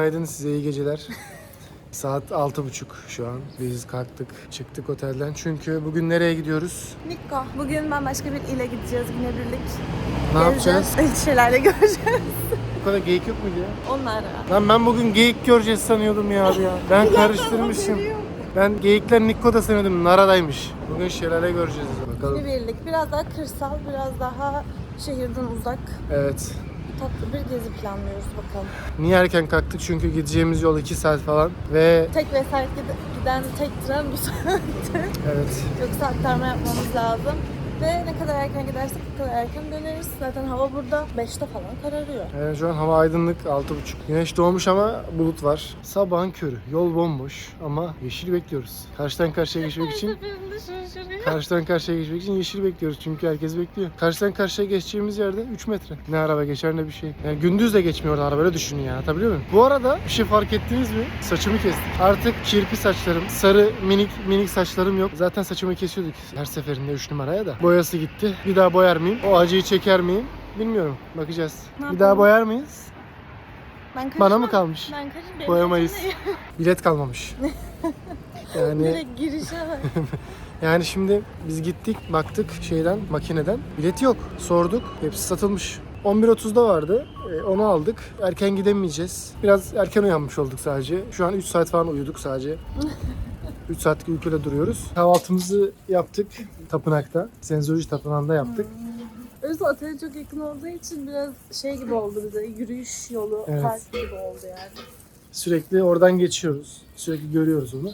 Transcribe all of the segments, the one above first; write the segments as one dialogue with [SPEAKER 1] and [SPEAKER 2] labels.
[SPEAKER 1] Günaydın, size iyi geceler. Saat altı buçuk şu an. Biz kalktık, çıktık otelden. Çünkü bugün nereye gidiyoruz?
[SPEAKER 2] Nikko. Bugün ben başka bir ile gideceğiz günebirlik.
[SPEAKER 1] Ne yapacağız?
[SPEAKER 2] İlçelerle göreceğiz.
[SPEAKER 1] Bu kadar geyik yok muydu ya?
[SPEAKER 2] Onlar.
[SPEAKER 1] Lan ben bugün geyik göreceğiz sanıyordum ya abi ya. Ben karıştırmışım. Ben geyikler Nikko'da sanıyordum. Nara'daymış. Bugün şelale göreceğiz. Bakalım.
[SPEAKER 2] Günebirlik. Biraz daha kırsal, biraz daha şehirden uzak.
[SPEAKER 1] Evet.
[SPEAKER 2] Tatlı bir gezi planlıyoruz bakalım.
[SPEAKER 1] Niye erken kalktık? Çünkü gideceğimiz yol 2 saat falan. Ve
[SPEAKER 2] Tek vesayet giden tek tren bu saat.
[SPEAKER 1] evet.
[SPEAKER 2] Yoksa aktarma yapmamız lazım. Ve ne kadar erken gidersek o kadar erken döneriz. Zaten hava burada 5'te falan kararıyor.
[SPEAKER 1] Yani şu an hava aydınlık 6.30. Güneş doğmuş ama bulut var. Sabahın körü. Yol bomboş ama yeşil bekliyoruz. Karşıdan karşıya geçmek için. Karşıdan karşıya geçmek için yeşil bekliyoruz çünkü herkes bekliyor. Karşıdan karşıya geçeceğimiz yerde 3 metre. Ne araba geçer ne bir şey. Yani gündüz de geçmiyor araba öyle düşünün ya. Anlatabiliyor muyum? Bu arada bir şey fark ettiniz mi? Saçımı kestik. Artık kirpi saçlarım, sarı minik minik saçlarım yok. Zaten saçımı kesiyorduk her seferinde 3 numaraya da. Boyası gitti. Bir daha boyar mıyım? O acıyı çeker miyim? Bilmiyorum. Bakacağız.
[SPEAKER 2] Ne
[SPEAKER 1] bir
[SPEAKER 2] yapalım?
[SPEAKER 1] daha boyar mıyız?
[SPEAKER 2] Ben
[SPEAKER 1] Bana mı
[SPEAKER 2] karışmam.
[SPEAKER 1] kalmış?
[SPEAKER 2] Ben karışmam.
[SPEAKER 1] Boyamayız. Bilet kalmamış. Yani
[SPEAKER 2] Direkt girişe bak.
[SPEAKER 1] Yani şimdi biz gittik baktık şeyden makineden bilet yok sorduk hepsi satılmış. 11.30'da vardı. E, Onu aldık. Erken gidemeyeceğiz. Biraz erken uyanmış olduk sadece. Şu an 3 saat falan uyuduk sadece. 3 saatlik uykuda duruyoruz. Kahvaltımızı yaptık tapınakta. Senzoloji tapınağında yaptık.
[SPEAKER 2] Öyleyse otele çok yakın olduğu için biraz şey gibi oldu bize. Yürüyüş yolu
[SPEAKER 1] Evet.
[SPEAKER 2] park gibi oldu yani.
[SPEAKER 1] Sürekli oradan geçiyoruz. Sürekli görüyoruz onu.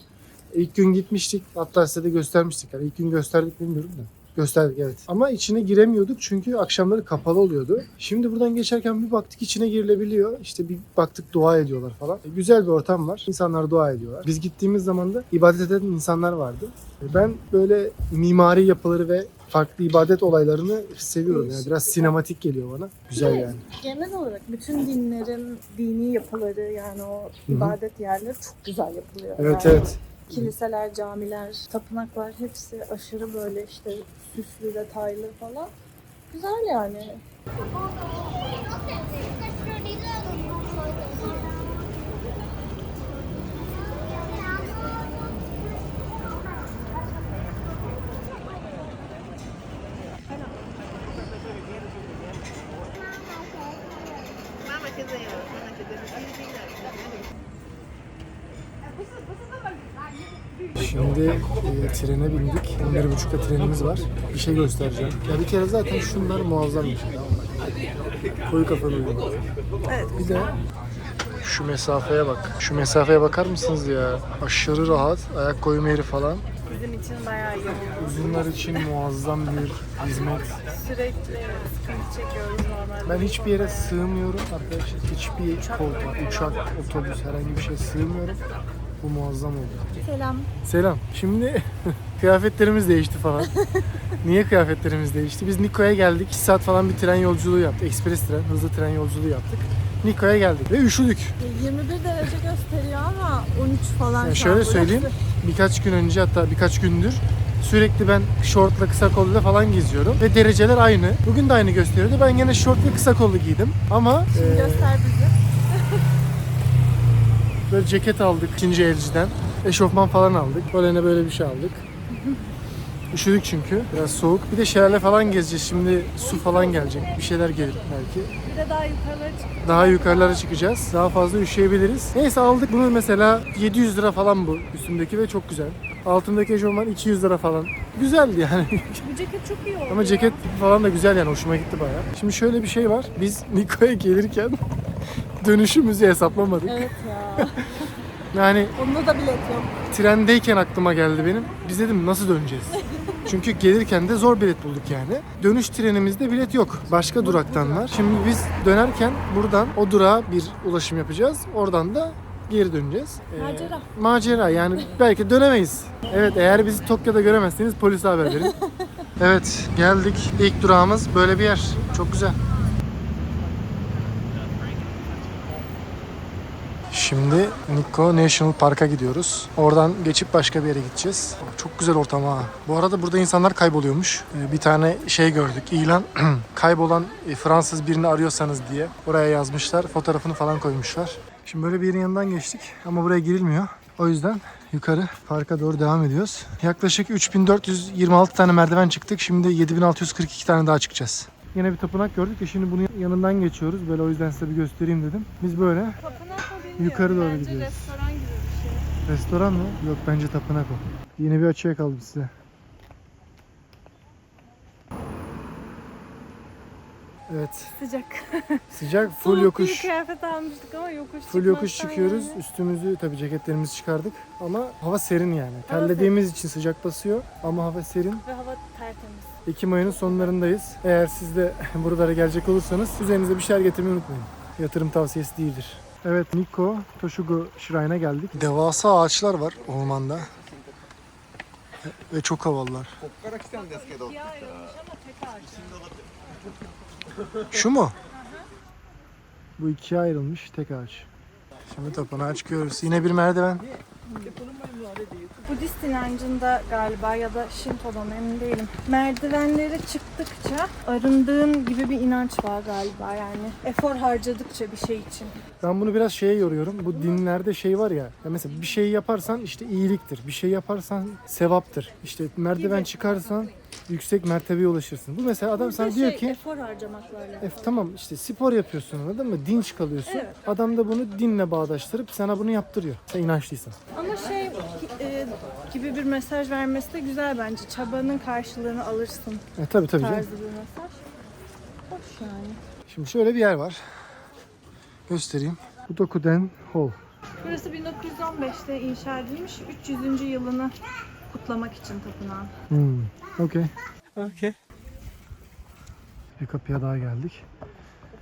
[SPEAKER 1] İlk gün gitmiştik. Hatta size de göstermiştik. Yani ilk gün gösterdik bilmiyorum da. Gösterdik evet. Ama içine giremiyorduk çünkü akşamları kapalı oluyordu. Şimdi buradan geçerken bir baktık içine girilebiliyor. İşte bir baktık dua ediyorlar falan. E, güzel bir ortam var. İnsanlar dua ediyorlar. Biz gittiğimiz zaman da ibadet eden insanlar vardı. E, ben böyle mimari yapıları ve farklı ibadet olaylarını seviyorum. Yani biraz sinematik geliyor bana. Güzel yani.
[SPEAKER 2] Genel olarak bütün dinlerin dini yapıları yani o
[SPEAKER 1] hı.
[SPEAKER 2] ibadet yerleri çok güzel yapılıyor.
[SPEAKER 1] Evet
[SPEAKER 2] yani.
[SPEAKER 1] evet.
[SPEAKER 2] Kiliseler, camiler, tapınaklar hepsi aşırı böyle işte süslü, detaylı falan. Güzel yani.
[SPEAKER 1] Şimdi e, trene bindik. 11.30'da trenimiz var. Bir şey göstereceğim. Ya bir kere zaten şunlar muazzam bir şey. Koyu kafanı uyuyor.
[SPEAKER 2] Evet.
[SPEAKER 1] Bir de şu mesafeye bak. Şu mesafeye bakar mısınız ya? Aşırı rahat. Ayak koyma yeri falan.
[SPEAKER 2] Bizim için bayağı iyi oldu.
[SPEAKER 1] Uzunlar için muazzam bir hizmet.
[SPEAKER 2] Sürekli sıkıntı çekiyoruz normalde.
[SPEAKER 1] Ben hiçbir yere sığmıyorum arkadaşlar. Hiçbir koltuk, uçak, otobüs herhangi bir şey sığmıyorum. Bu muazzam oldu.
[SPEAKER 2] Selam.
[SPEAKER 1] Selam. Şimdi kıyafetlerimiz değişti falan. Niye kıyafetlerimiz değişti? Biz Niko'ya geldik. 2 saat falan bir tren yolculuğu yaptık. Ekspres tren, hızlı tren yolculuğu yaptık. Niko'ya geldik ve üşüdük.
[SPEAKER 2] 21 derece gösteriyor ama 13 falan
[SPEAKER 1] Yani şöyle
[SPEAKER 2] burası.
[SPEAKER 1] söyleyeyim. Birkaç gün önce hatta birkaç gündür sürekli ben şortla kısa kolluyla falan geziyorum ve dereceler aynı. Bugün de aynı gösteriyordu. Ben yine şort ve kısa kollu giydim. Ama
[SPEAKER 2] Şimdi
[SPEAKER 1] e,
[SPEAKER 2] göster bizi.
[SPEAKER 1] Böyle ceket aldık ikinci elciden. Eşofman falan aldık. Böyle böyle bir şey aldık. Üşüdük çünkü. Biraz soğuk. Bir de şelale falan gezeceğiz. Şimdi su falan gelecek. Bir şeyler gelir belki.
[SPEAKER 2] Bir de daha yukarılara çık.
[SPEAKER 1] Daha yukarılara çıkacağız. Daha fazla üşüyebiliriz. Neyse aldık bunu mesela 700 lira falan bu üstündeki ve çok güzel. Altındaki eşofman 200 lira falan. Güzeldi yani.
[SPEAKER 2] Bu ceket çok iyi oldu
[SPEAKER 1] Ama
[SPEAKER 2] ya.
[SPEAKER 1] ceket falan da güzel yani hoşuma gitti bayağı. Şimdi şöyle bir şey var. Biz Niko'ya gelirken dönüşümüzü hesaplamadık.
[SPEAKER 2] Evet ya.
[SPEAKER 1] Yani
[SPEAKER 2] Onda da bilet yok.
[SPEAKER 1] trendeyken aklıma geldi benim. Biz dedim nasıl döneceğiz? Çünkü gelirken de zor bilet bulduk yani. Dönüş trenimizde bilet yok. Başka duraktan var. Şimdi biz dönerken buradan o durağa bir ulaşım yapacağız. Oradan da geri döneceğiz. Ee,
[SPEAKER 2] Macera.
[SPEAKER 1] Macera yani belki dönemeyiz. Evet eğer bizi Tokyo'da göremezseniz polise haber verin. evet geldik. İlk durağımız böyle bir yer. Çok güzel. Şimdi Nikko National Park'a gidiyoruz. Oradan geçip başka bir yere gideceğiz. Çok güzel ortam ha. Bu arada burada insanlar kayboluyormuş. Ee, Bir tane şey gördük. ilan kaybolan e, Fransız birini arıyorsanız diye. Oraya yazmışlar. Fotoğrafını falan koymuşlar. Şimdi böyle bir yerin yanından geçtik ama buraya girilmiyor. O yüzden yukarı parka doğru devam ediyoruz. Yaklaşık 3426 tane merdiven çıktık. Şimdi 7642 tane daha çıkacağız. Yine bir tapınak gördük ve şimdi bunun yanından geçiyoruz. Böyle o yüzden size bir göstereyim dedim. Biz böyle. Yukarı doğru
[SPEAKER 2] Bence
[SPEAKER 1] gidiyoruz.
[SPEAKER 2] restoran gibi bir şey.
[SPEAKER 1] Restoran mı? Yok bence tapınak o. Yine bir açığa kaldım size. Evet.
[SPEAKER 2] Sıcak.
[SPEAKER 1] Sıcak. Full
[SPEAKER 2] Soğuk
[SPEAKER 1] yokuş.
[SPEAKER 2] bir kıyafet almıştık ama yokuş
[SPEAKER 1] Full yokuş
[SPEAKER 2] çıkmaktan
[SPEAKER 1] çıkıyoruz.
[SPEAKER 2] yani.
[SPEAKER 1] Üstümüzü tabii ceketlerimizi çıkardık. Ama hava serin yani.
[SPEAKER 2] Hava
[SPEAKER 1] Terlediğimiz için sıcak basıyor. Ama hava serin.
[SPEAKER 2] Ve hava tertemiz.
[SPEAKER 1] Ekim ayının sonlarındayız. Eğer siz de buralara gelecek olursanız üzerinize bir şeyler getirmeyi unutmayın. Yatırım tavsiyesi değildir. Evet Nikko Toshugo Shrine'a e geldik. Devasa ağaçlar var ormanda. Ve çok havalılar. Şu mu? Bu ikiye ayrılmış tek ağaç. Şimdi tapınağı çıkıyoruz. Yine bir merdiven.
[SPEAKER 2] Budist inancında galiba ya da Shinto'dan emin değilim. Merdivenleri çıktıkça arındığın gibi bir inanç var galiba yani. Efor harcadıkça bir şey için.
[SPEAKER 1] Ben bunu biraz şeye yoruyorum. Bu dinlerde şey var ya. ya mesela bir şey yaparsan işte iyiliktir. Bir şey yaparsan sevaptır. İşte merdiven çıkarsan yüksek mertebeye ulaşırsın. Bu mesela adam sana
[SPEAKER 2] Burada
[SPEAKER 1] diyor
[SPEAKER 2] şey,
[SPEAKER 1] ki
[SPEAKER 2] efor harcamakla alakalı.
[SPEAKER 1] E, tamam işte spor yapıyorsun anladın mı? Dinç kalıyorsun.
[SPEAKER 2] Evet.
[SPEAKER 1] Adam da bunu dinle bağdaştırıp sana bunu yaptırıyor. Sen inançlıysan.
[SPEAKER 2] Ama şey e, gibi bir mesaj vermesi de güzel bence. Çabanın karşılığını alırsın
[SPEAKER 1] E tabii tabii canım.
[SPEAKER 2] tarzı bir mesaj. Hoş yani.
[SPEAKER 1] Şimdi şöyle bir yer var. Göstereyim. Budokuden Hall.
[SPEAKER 2] Burası 1915'te inşa edilmiş. 300. yılını kutlamak için tapınağın.
[SPEAKER 1] Hmm. Okey. Okey. Bir kapıya daha geldik.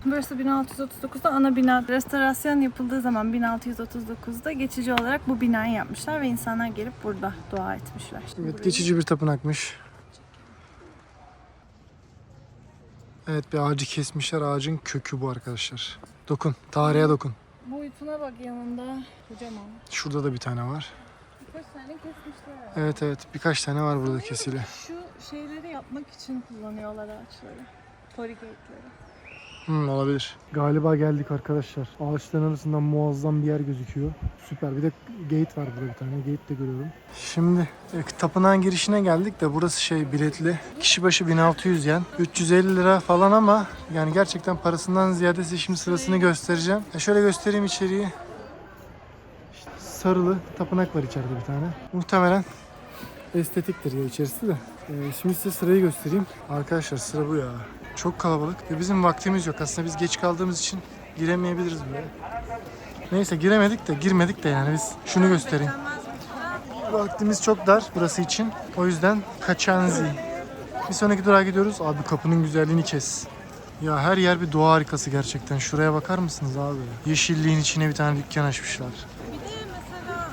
[SPEAKER 2] Burası 1639'da ana bina restorasyon yapıldığı zaman 1639'da geçici olarak bu binayı yapmışlar ve insanlar gelip burada dua etmişler.
[SPEAKER 1] Evet geçici bir tapınakmış. Evet bir ağacı kesmişler. Ağacın kökü bu arkadaşlar. Dokun. Tarihe dokun.
[SPEAKER 2] Boyutuna bak yanında. Kocaman.
[SPEAKER 1] Şurada da bir tane var.
[SPEAKER 2] Birkaç tane kesmişler.
[SPEAKER 1] Evet evet birkaç tane var burada kesili.
[SPEAKER 2] Şu şeyleri yapmak için kullanıyorlar ağaçları. Corrugate'leri.
[SPEAKER 1] Hmm, olabilir. Galiba geldik arkadaşlar. Ağaçların arasından muazzam bir yer gözüküyor. Süper. Bir de gate var burada bir tane. Gate de görüyorum. Şimdi e, tapınağın girişine geldik de burası şey biletli. Kişi başı 1600 yen. 350 lira falan ama yani gerçekten parasından ziyade size şimdi sırasını göstereceğim. E, şöyle göstereyim içeriği. Sarılı tapınak var içeride bir tane. Muhtemelen estetiktir ya içerisi de. E, şimdi size sırayı göstereyim. Arkadaşlar sıra bu ya. Çok kalabalık ve bizim vaktimiz yok. Aslında biz geç kaldığımız için giremeyebiliriz buraya. Neyse giremedik de girmedik de yani biz şunu göstereyim. Vaktimiz çok dar burası için. O yüzden Kaçanzi. Bir sonraki durağa gidiyoruz. Abi kapının güzelliğini kes. Ya her yer bir doğa harikası gerçekten. Şuraya bakar mısınız abi? Yeşilliğin içine bir tane dükkan açmışlar.
[SPEAKER 2] Bir de mesela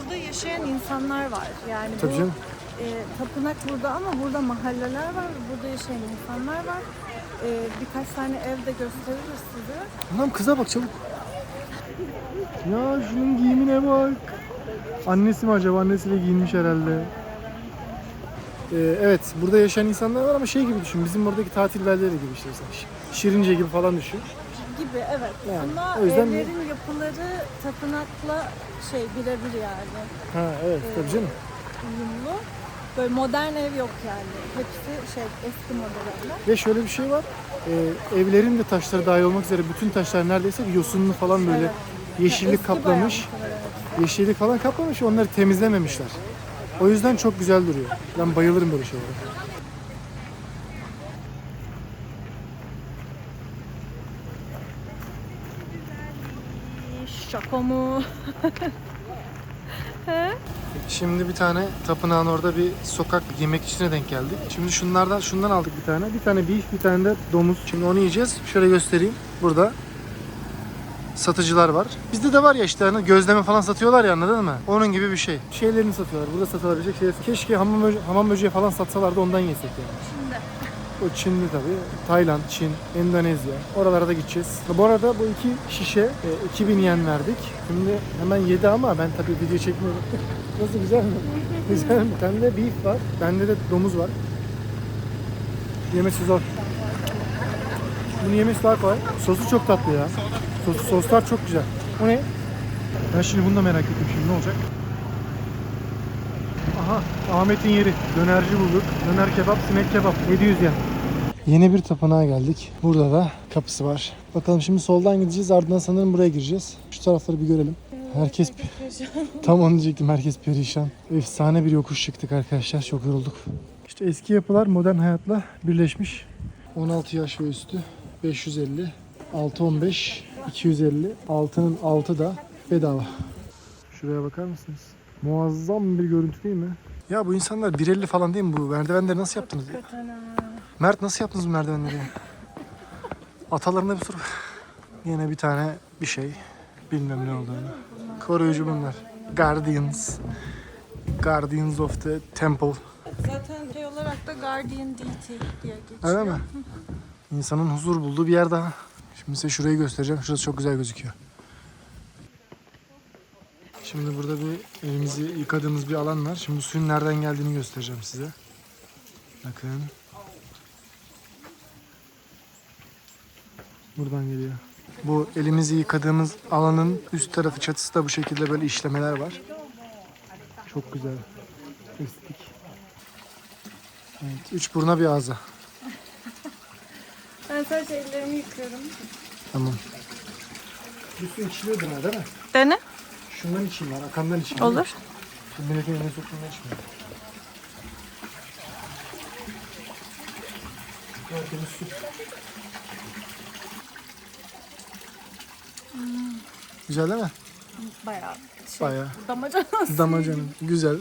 [SPEAKER 2] burada yaşayan insanlar var. Yani
[SPEAKER 1] Tabii
[SPEAKER 2] bu
[SPEAKER 1] canım.
[SPEAKER 2] e, tapınak burada ama burada mahalleler var burada yaşayan insanlar var. E, birkaç tane ev de gösteririz size.
[SPEAKER 1] Anam kıza bak çabuk. Ya şunun giyimine bak. Annesi mi acaba? Annesiyle giyinmiş herhalde. Ee, evet, burada yaşayan insanlar var ama şey gibi düşün. Bizim oradaki tatil beldeleri gibi işte. Şirince gibi falan düşün.
[SPEAKER 2] Gibi evet.
[SPEAKER 1] Yani,
[SPEAKER 2] Ama
[SPEAKER 1] o yüzden-
[SPEAKER 2] evlerin yapıları tapınakla şey birebir yani
[SPEAKER 1] Ha evet, tabii canım.
[SPEAKER 2] uyumlu. Böyle modern ev yok yani. Hepsi şey eski model evler.
[SPEAKER 1] Ve şöyle bir şey var. Ee, evlerin de taşları dahil olmak üzere bütün taşlar neredeyse yosunlu falan böyle
[SPEAKER 2] Evet.
[SPEAKER 1] yeşillik
[SPEAKER 2] Eski
[SPEAKER 1] kaplamış.
[SPEAKER 2] bayağı.
[SPEAKER 1] Yeşillik falan kaplamış onları temizlememişler. O yüzden çok güzel duruyor. Ben bayılırım böyle şeylere.
[SPEAKER 2] Mı?
[SPEAKER 1] Şimdi bir tane tapınağın orada bir sokak yemekçisine denk geldik. Şimdi şunlardan şundan aldık bir tane. Bir tane beef, bir tane de domuz. Şimdi onu yiyeceğiz. Şöyle göstereyim. Burada satıcılar var. Bizde de var ya işte hani gözleme falan satıyorlar ya anladın mı? Onun gibi bir şey. Şeylerini satıyorlar. Burada satılabilecek şeyler. Keşke hamam, böce- hamam böceği falan satsalardı ondan yesek yani.
[SPEAKER 2] Şimdi
[SPEAKER 1] O Çinli tabii. Tayland, Çin, Endonezya. Oralara da gideceğiz. Bu arada bu iki şişe e, 2000 yen verdik. Şimdi hemen yedi ama ben tabii video çekmiyorum. Nasıl güzel mi? güzel mi? Bende beef var. Bende de domuz var. Yemesi zor. Bunu yemesi daha kolay. Sosu çok tatlı ya. Sos, soslar çok güzel. O ne? Ben şimdi bunu da merak ettim şimdi ne olacak? Aha Ahmet'in yeri. Dönerci bulduk. Döner kebap, sinek kebap. 700 yen. Yeni bir tapınağa geldik. Burada da kapısı var. Bakalım şimdi soldan gideceğiz ardından sanırım buraya gireceğiz. Şu tarafları bir görelim. Herkes tam onu diyecektim. Herkes perişan. Efsane bir yokuş çıktık arkadaşlar. Çok yorulduk. İşte eski yapılar modern hayatla birleşmiş. 16 yaş ve üstü 550, 615, 250, altının altı da bedava. Şuraya bakar mısınız? Muazzam bir görüntü değil mi? Ya bu insanlar 1.50 falan değil mi bu? Merdivenleri nasıl yaptınız? ya? Mert nasıl yaptınız bu merdivenleri? ya? Atalarında bir soru. Yine bir tane bir şey. Bilmem ne olduğunu. Koruyucu bunlar. Guardians. Guardians of the Temple.
[SPEAKER 2] Zaten şey olarak da Guardian DT diye geçiyor.
[SPEAKER 1] Öyle mi? İnsanın huzur bulduğu bir yer daha. Şimdi size şurayı göstereceğim. Şurası çok güzel gözüküyor. Şimdi burada bir elimizi yıkadığımız bir alan var. Şimdi suyun nereden geldiğini göstereceğim size. Bakın. Buradan geliyor. Bu elimizi yıkadığımız alanın üst tarafı çatısı da bu şekilde böyle işlemeler var. Çok güzel. Estetik. Evet, üç buruna bir ağza.
[SPEAKER 2] Ben sadece ellerimi yıkıyorum.
[SPEAKER 1] Tamam. Bir su içiliyordur ha değil mi?
[SPEAKER 2] Dene.
[SPEAKER 1] Şundan içeyim ben, akandan içeyim.
[SPEAKER 2] Olur.
[SPEAKER 1] Şu milletin eline soktuğundan içmiyorum. Tertemiz su. Güzel değil mi?
[SPEAKER 2] Bayağı şey,
[SPEAKER 1] Bayağı.
[SPEAKER 2] damacana
[SPEAKER 1] Damacanın. Güzel.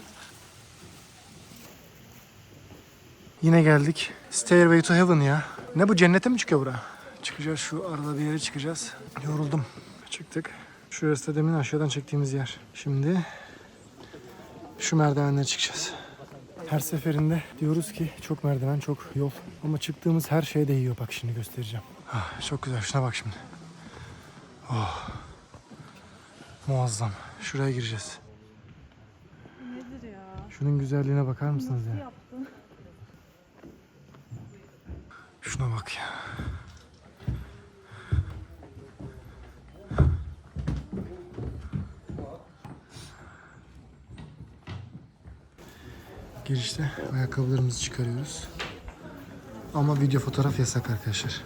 [SPEAKER 1] Yine geldik. Stairway to Heaven ya. Ne bu cennete mi çıkıyor bura? Çıkacağız şu arada bir yere çıkacağız. Yoruldum. Çıktık. Şurası da demin aşağıdan çektiğimiz yer. Şimdi şu merdivenlere çıkacağız. Her seferinde diyoruz ki çok merdiven, çok yol. Ama çıktığımız her şeye değiyor. Bak şimdi göstereceğim. Ah, çok güzel. Şuna bak şimdi. Oh. Muazzam. Şuraya gireceğiz.
[SPEAKER 2] Nedir ya?
[SPEAKER 1] Şunun güzelliğine bakar mısınız
[SPEAKER 2] Nasıl
[SPEAKER 1] ya?
[SPEAKER 2] yaptın?
[SPEAKER 1] Şuna bak ya. Girişte ayakkabılarımızı çıkarıyoruz. Ama video fotoğraf yasak arkadaşlar.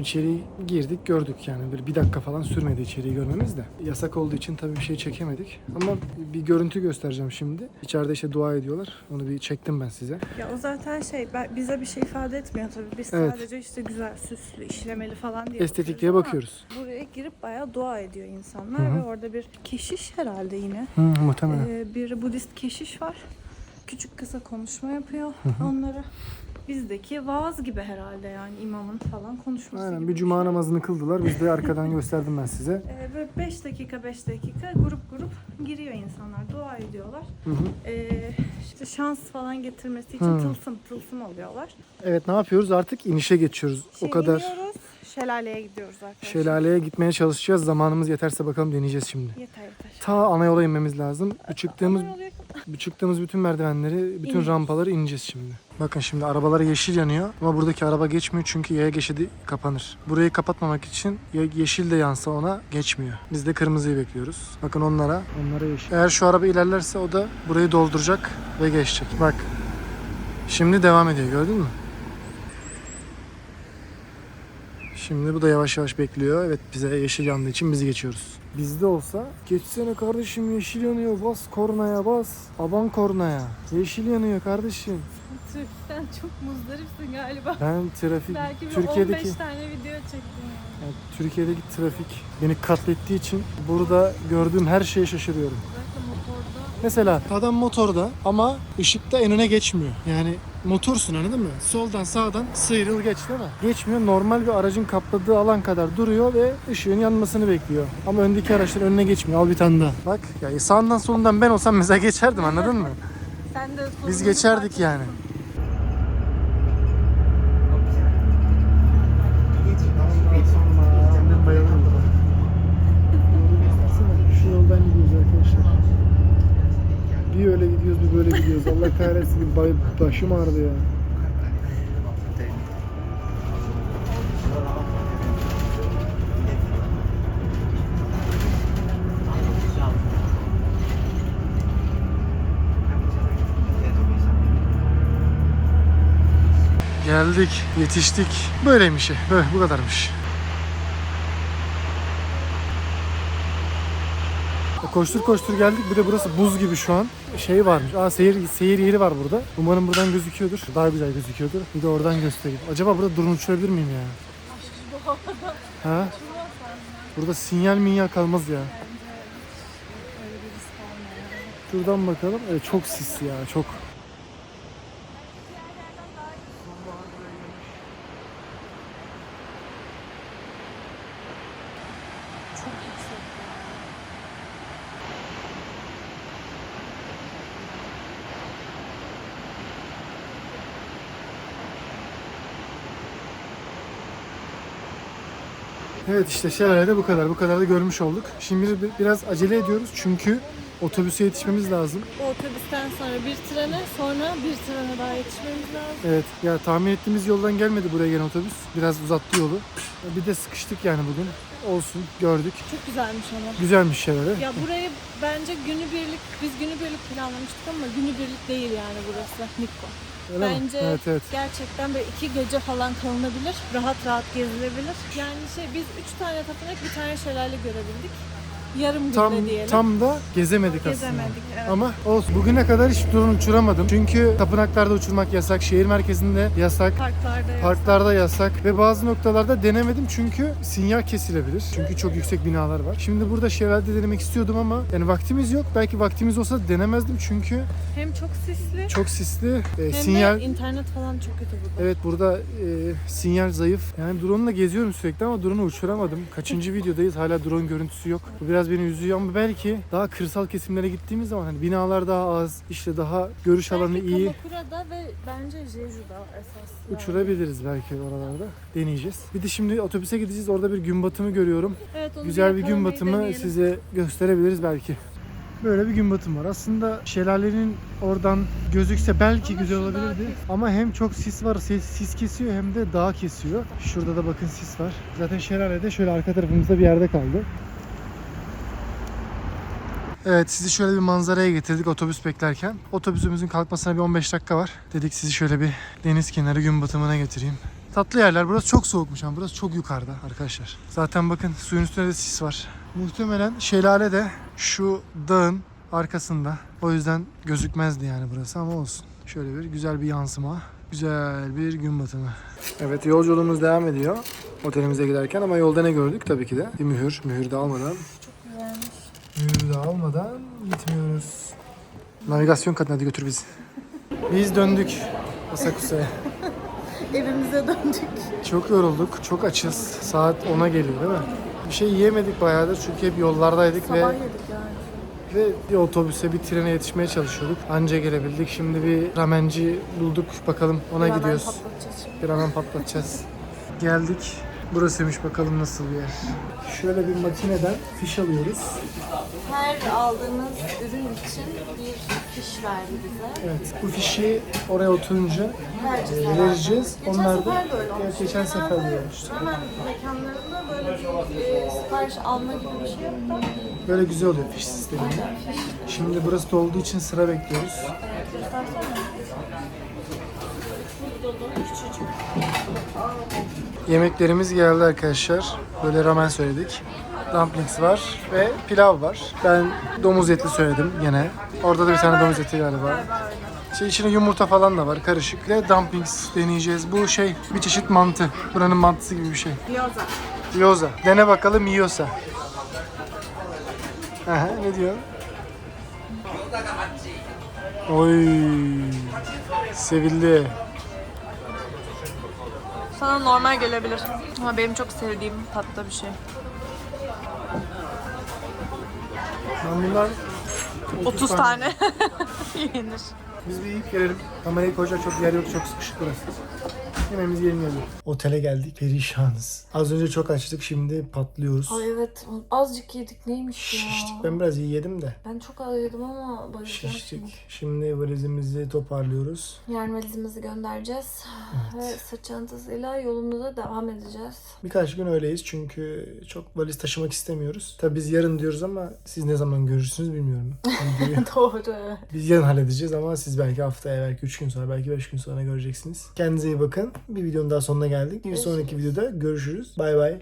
[SPEAKER 1] İçeri girdik gördük yani bir, bir dakika falan sürmedi içeriği görmemiz de. Yasak olduğu için tabii bir şey çekemedik. Ama bir görüntü göstereceğim şimdi. İçeride işte dua ediyorlar. Onu bir çektim ben size.
[SPEAKER 2] Ya o zaten şey ben- bize bir şey ifade etmiyor tabii. Biz
[SPEAKER 1] Evet.
[SPEAKER 2] sadece işte güzel, süslü, işlemeli falan diye
[SPEAKER 1] Estetikliğe
[SPEAKER 2] ama
[SPEAKER 1] bakıyoruz.
[SPEAKER 2] Buraya girip bayağı dua ediyor insanlar ve orada bir keşiş herhalde yine.
[SPEAKER 1] Hı, muhtemelen.
[SPEAKER 2] Ee, bir Budist keşiş var. Küçük kısa konuşma yapıyor onlara. Bizdeki vaaz gibi herhalde yani imamın falan konuşması
[SPEAKER 1] Aynen
[SPEAKER 2] gibi
[SPEAKER 1] bir cuma
[SPEAKER 2] şey.
[SPEAKER 1] namazını kıldılar. Biz de arkadan gösterdim ben size.
[SPEAKER 2] Ee, böyle 5 dakika 5 dakika grup grup giriyor insanlar dua ediyorlar.
[SPEAKER 1] Hı hı.
[SPEAKER 2] Ee, işte şans falan getirmesi için
[SPEAKER 1] Hı.
[SPEAKER 2] tılsım tılsım alıyorlar.
[SPEAKER 1] Evet ne yapıyoruz? Artık inişe geçiyoruz.
[SPEAKER 2] Şey,
[SPEAKER 1] o kadar
[SPEAKER 2] iniyoruz, şelaleye gidiyoruz arkadaşlar.
[SPEAKER 1] şelaleye gitmeye çalışacağız. Zamanımız yeterse bakalım deneyeceğiz şimdi.
[SPEAKER 2] Yeter yeter.
[SPEAKER 1] Ta ana yola inmemiz lazım. Bu çıktığımız
[SPEAKER 2] oluyor.
[SPEAKER 1] bu çıktığımız bütün merdivenleri, bütün
[SPEAKER 2] İneceğiz.
[SPEAKER 1] rampaları ineceğiz şimdi. Bakın şimdi arabalar yeşil yanıyor ama buradaki araba geçmiyor çünkü yaya geçidi kapanır. Burayı kapatmamak için ya yeşil de yansa ona geçmiyor. Biz de kırmızıyı bekliyoruz. Bakın onlara, onlara yeşil. Eğer şu araba ilerlerse o da burayı dolduracak ve geçecek. Bak. Şimdi devam ediyor gördün mü? Şimdi bu da yavaş yavaş bekliyor. Evet bize yeşil yandığı için biz geçiyoruz. Bizde olsa geçsene kardeşim yeşil yanıyor bas kornaya bas. Aban kornaya. Yeşil yanıyor kardeşim.
[SPEAKER 2] Trafikten çok muzdaripsin galiba.
[SPEAKER 1] Ben trafik
[SPEAKER 2] Belki bir
[SPEAKER 1] Türkiye'deki
[SPEAKER 2] 15 tane video çektim yani.
[SPEAKER 1] yani Türkiye'deki trafik beni katlettiği için burada gördüğüm her şeye şaşırıyorum.
[SPEAKER 2] Özellikle motorda.
[SPEAKER 1] Mesela adam motorda ama ışıkta en öne geçmiyor. Yani motorsun anladın mı? Soldan sağdan sıyrıl geç değil mi? Geçmiyor. Normal bir aracın kapladığı alan kadar duruyor ve ışığın yanmasını bekliyor. Ama öndeki araçlar önüne geçmiyor. Al bir tane daha. Bak ya sağından solundan ben olsam mesela geçerdim anladın mı?
[SPEAKER 2] Sen de
[SPEAKER 1] Biz geçerdik yani. Gidiyoruz. Allah kahretsin bay- başım ağrıdı ya. Geldik, yetiştik. Böyleymiş. Böyle, bu kadarmış. Koştur koştur geldik. Bir de burası buz gibi şu an. Şey varmış. Aa seyir, seyir yeri var burada. Umarım buradan gözüküyordur. Daha güzel gözüküyordur. Bir de oradan göstereyim. Acaba burada drone uçurabilir miyim ya? Ha? Burada sinyal minyal kalmaz ya. Şuradan bakalım. Evet, çok sis ya. Çok. Evet işte şelalede bu kadar. Bu kadar da görmüş olduk. Şimdi bir- biraz acele ediyoruz çünkü otobüse yetişmemiz lazım.
[SPEAKER 2] Bu otobüsten sonra bir trene, sonra bir trene daha yetişmemiz lazım.
[SPEAKER 1] Evet ya tahmin ettiğimiz yoldan gelmedi buraya gelen otobüs. Biraz uzattı yolu. Bir de sıkıştık yani bugün. Olsun gördük.
[SPEAKER 2] Çok güzelmiş ama.
[SPEAKER 1] Güzelmiş şelale.
[SPEAKER 2] Ya burayı bence günübirlik, biz günübirlik planlamıştık ama günübirlik değil yani burası Nikko.
[SPEAKER 1] Öyle mi?
[SPEAKER 2] Bence
[SPEAKER 1] Evet evet.
[SPEAKER 2] gerçekten böyle iki gece falan kalınabilir. Rahat rahat gezilebilir. Yani şey biz üç tane tapınak bir tane şelale görebildik. Yarım günde
[SPEAKER 1] Tam,
[SPEAKER 2] diyelim.
[SPEAKER 1] tam da gezemedik, aslında.
[SPEAKER 2] Gezemedik evet.
[SPEAKER 1] Ama olsun. Bugüne kadar hiç drone uçuramadım. Çünkü tapınaklarda uçurmak yasak, şehir merkezinde yasak.
[SPEAKER 2] Parklarda.
[SPEAKER 1] Parklarda yasak ve bazı noktalarda denemedim çünkü sinyal kesilebilir. Çünkü çok yüksek binalar var. Şimdi burada şelalede denemek istiyordum ama yani vaktimiz yok. Belki vaktimiz olsa denemezdim çünkü
[SPEAKER 2] Hem çok sisli
[SPEAKER 1] çok sisli. e,
[SPEAKER 2] hem
[SPEAKER 1] sinyal
[SPEAKER 2] de internet falan çok kötü burada.
[SPEAKER 1] Evet burada e, sinyal zayıf. Yani drone'la geziyorum sürekli ama drone'u uçuramadım. Kaçıncı videodayız hala drone görüntüsü yok. Bu biraz beni üzüyor ama belki daha kırsal kesimlere gittiğimiz zaman hani binalar daha az, işte daha görüş alanı
[SPEAKER 2] Belki
[SPEAKER 1] iyi.
[SPEAKER 2] Kamakura'da ve bence Jeju'da esas. yani.
[SPEAKER 1] Uçurabiliriz belki oralarda. Deneyeceğiz. Bir de şimdi otobüse gideceğiz. Orada bir gün batımı görüyorum.
[SPEAKER 2] Evet, onu
[SPEAKER 1] Güzel bir gün
[SPEAKER 2] yakalamayı
[SPEAKER 1] batımı
[SPEAKER 2] deneyelim.
[SPEAKER 1] size gösterebiliriz belki. Böyle bir gün batımı var. Aslında şelalenin oradan gözükse belki
[SPEAKER 2] Ama
[SPEAKER 1] güzel
[SPEAKER 2] şu dağ
[SPEAKER 1] olabilirdi.
[SPEAKER 2] kes-
[SPEAKER 1] Ama hem çok sis var, sis, sis kesiyor hem de dağ kesiyor. Şurada da bakın sis var. Zaten şelalede şöyle arka tarafımızda bir yerde kaldı. Evet sizi şöyle bir manzaraya getirdik otobüs beklerken. Otobüsümüzün kalkmasına bir 15 dakika var. Dedik sizi şöyle bir deniz kenarı gün batımına getireyim. Tatlı yerler. Burası çok soğukmuş ama burası çok yukarıda arkadaşlar. Zaten bakın suyun üstünde de sis var. Muhtemelen şelale de şu dağın arkasında. O yüzden gözükmezdi yani burası ama olsun. Şöyle bir güzel bir yansıma. Güzel bir gün batımı. Evet yolculuğumuz devam ediyor. Otelimize giderken ama yolda ne gördük? Tabii ki de bir mühür. Mühür de almadan. Mühürü de almadan gitmiyoruz. Navigasyon kadına hadi götür bizi. Biz döndük Asakusa'ya.
[SPEAKER 2] Evimize döndük.
[SPEAKER 1] Çok yorulduk, çok açız. Saat 10'a geliyor değil mi? Bir şey yiyemedik bayağıdır çünkü hep yollardaydık
[SPEAKER 2] Sabah
[SPEAKER 1] ve
[SPEAKER 2] yedik yani.
[SPEAKER 1] ve bir otobüse, bir trene yetişmeye çalışıyorduk. Anca gelebildik. Şimdi bir ramenci bulduk. Bakalım ona
[SPEAKER 2] Beraber
[SPEAKER 1] gidiyoruz.
[SPEAKER 2] patlatacağız şimdi.
[SPEAKER 1] Bir ramen patlatacağız. Geldik. Burasıymış bakalım nasıl bir yer. Şöyle bir makineden fiş alıyoruz.
[SPEAKER 2] Her aldığımız ürün için bir fiş verdi bize.
[SPEAKER 1] Evet. Bu fişi oraya oturunca
[SPEAKER 2] Vereceğiz.
[SPEAKER 1] e, vereceğiz.
[SPEAKER 2] Geçen
[SPEAKER 1] Onlar da
[SPEAKER 2] sefer de öyle
[SPEAKER 1] Evet,
[SPEAKER 2] olmuş.
[SPEAKER 1] geçen sefer de olmuştu.
[SPEAKER 2] Hemen mekanlarında böyle bir e, sipariş alma gibi bir şey yok da.
[SPEAKER 1] Böyle güzel oluyor fiş sisteminde. Şimdi burası dolduğu için sıra bekliyoruz. Yemeklerimiz geldi arkadaşlar. Böyle ramen söyledik. Dumplings var ve pilav var. Ben domuz etli söyledim yine. Orada da bir tane domuz eti galiba. Şey içine yumurta falan da var karışık. Ve dumplings deneyeceğiz. Bu şey bir çeşit mantı. Buranın mantısı gibi bir şey.
[SPEAKER 2] Gyoza.
[SPEAKER 1] Yoza. Dene bakalım yiyorsa. Aha, ne diyor? Oy. Sevildi.
[SPEAKER 2] Sana normal gelebilir. Ama benim çok sevdiğim tatta bir şey.
[SPEAKER 1] Ben bundan
[SPEAKER 2] 30 tane yenir.
[SPEAKER 1] Biz bir yiyip gelelim. Kamerayı koyacak çok yer yok. Çok sıkışık burası. Yemeğimiz gelmiyordu. Otele geldik. Perişanız. Az önce çok açtık. Şimdi patlıyoruz.
[SPEAKER 2] Ay evet azıcık yedik neymiş ya.
[SPEAKER 1] Şiştik. Ben biraz iyi yedim de.
[SPEAKER 2] Ben çok az yedim ama bayılacağım
[SPEAKER 1] Şiştik.
[SPEAKER 2] şimdi.
[SPEAKER 1] Şimdi valizimizi toparlıyoruz.
[SPEAKER 2] Yarın valizimizi göndereceğiz. Ve sırt çantasıyla yolumuza da devam edeceğiz.
[SPEAKER 1] Birkaç gün öyleyiz çünkü çok valiz taşımak istemiyoruz. Tabii biz yarın diyoruz ama siz ne zaman görürsünüz bilmiyorum. Videoyu
[SPEAKER 2] Doğru.
[SPEAKER 1] Biz yarın halledeceğiz ama siz belki haftaya, belki 3 gün sonra, belki 5 gün sonra göreceksiniz. Kendinize iyi bakın diyorum. Bir videonun daha sonuna geldik. Bir sonraki videoda görüşürüz. Bay bay.